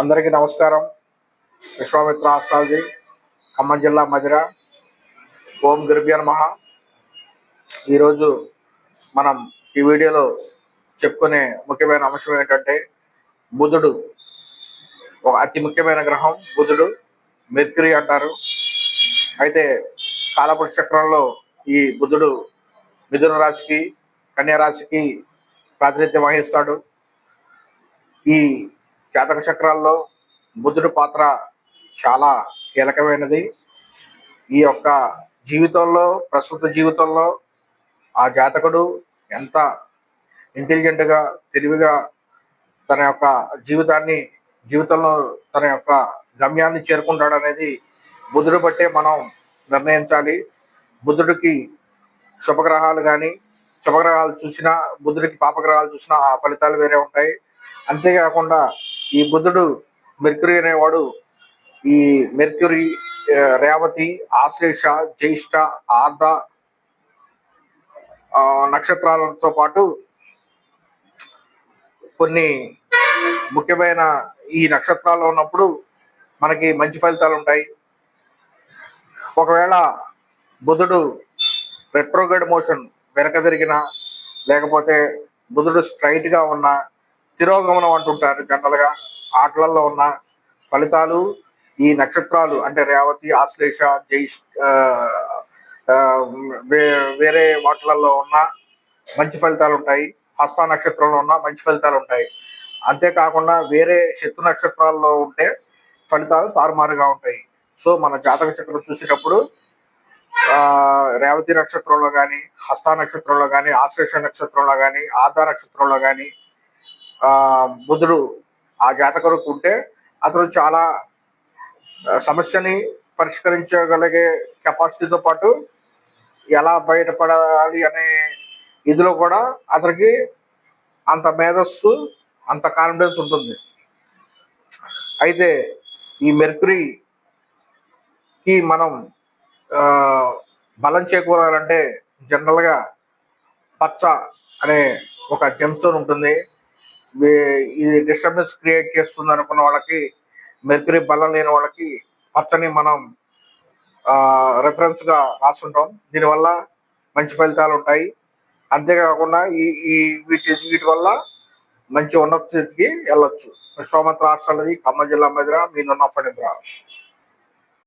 అందరికీ నమస్కారం. విశ్వామిత్ర ఆస్ట్రాలజీ ఖమ్మం జిల్లా మధిర ఓం గురుభ్య నమ. ఈరోజు మనం ఈ వీడియోలో చెప్పుకునే ముఖ్యమైన అంశం ఏంటంటే బుధుడు ఒక అతి ముఖ్యమైన గ్రహం బుధుడు మెర్క్యూరీ అంటారు. అయితే కాలపురుష చక్రంలో ఈ బుధుడు మిథున రాశికి కన్యా రాశికి ప్రాతినిధ్యం వహిస్తాడు. ఈ జాతక చక్రాల్లో బుద్ధుడి పాత్ర చాలా కీలకమైనది. ఈ యొక్క జీవితంలో ప్రస్తుత జీవితంలో ఆ జాతకుడు ఎంత ఇంటెలిజెంట్గా తెలివిగా తన యొక్క జీవితాన్ని జీవితంలో తన యొక్క గమ్యాన్ని చేరుకుంటాడనేది బుద్ధుడు బట్టే మనం నిర్ణయించాలి. బుద్ధుడికి శుభగ్రహాలు కానీ శుభగ్రహాలు చూసినా బుద్ధుడికి పాపగ్రహాలు చూసినా ఆ ఫలితాలు వేరే ఉంటాయి. అంతేకాకుండా ఈ బుద్ధుడు మెర్క్యూరీ అనేవాడు ఈ మెర్క్యూరీ రేవతి ఆశ్లేష జ్యేష్ఠ ఆర్ధ నక్షత్రాలతో పాటు కొన్ని ముఖ్యమైన ఈ నక్షత్రాలు ఉన్నప్పుడు మనకి మంచి ఫలితాలు ఉంటాయి. ఒకవేళ బుధుడు రెట్రోగ్రేడ్ మోషన్ వెనక తిరిగిన లేకపోతే బుధుడు స్ట్రైట్గా ఉన్నా ఉన్న తిరోగమనం అంటుంటారు జనరల్గా ఆటలలో ఉన్న ఫలితాలు ఈ నక్షత్రాలు అంటే రేవతి ఆశ్లేష జైష్ వే- వేరే వాటిలలో ఉన్న మంచి ఫలితాలు ఉంటాయి. హస్త నక్షత్రంలో ఉన్న మంచి ఫలితాలు ఉంటాయి. అంతేకాకుండా వేరే శత్రు నక్షత్రాల్లో ఉంటే ఫలితాలు తారుమారుగా ఉంటాయి. సో మన జాతక చక్రం చూసేటప్పుడు రేవతి నక్షత్రంలో కానీ హస్త నక్షత్రంలో కానీ ఆశ్లేష నక్షత్రంలో కానీ ఆదా నక్షత్రంలో కానీ బుధుడు ఆ జాతకులకు ఉంటే అతను చాలా సమస్యని పరిష్కరించగలిగే కెపాసిటీతో పాటు ఎలా బయటపడాలి అనే ఇదిలో కూడా అతనికి అంత మేధస్సు అంత కాన్ఫిడెన్స్ ఉంటుంది. అయితే ఈ మెర్క్రీకి మనం బలం చేకూరాలంటే జనరల్గా పచ్చ అనే ఒక జెమ్స్టోన్ ఉంటుంది. ఇది డిస్టర్బెన్స్ క్రియేట్ చేస్తుంది అనుకున్న వాళ్ళకి మెర్క్యూరీ బలం లేని వాళ్ళకి పచ్చని మనం రెఫరెన్స్గా రాస్తుంటాం దీనివల్ల మంచి ఫలితాలు ఉంటాయి. అంతేకాకుండా ఈ ఈ వీటి వీటి వల్ల మంచి ఉన్నత స్థితికి వెళ్ళొచ్చు. విశ్వామిత్ర రాష్ట్రాలది ఖమ్మం జిల్లా మీద మీ నున్న ఫణీంద్ర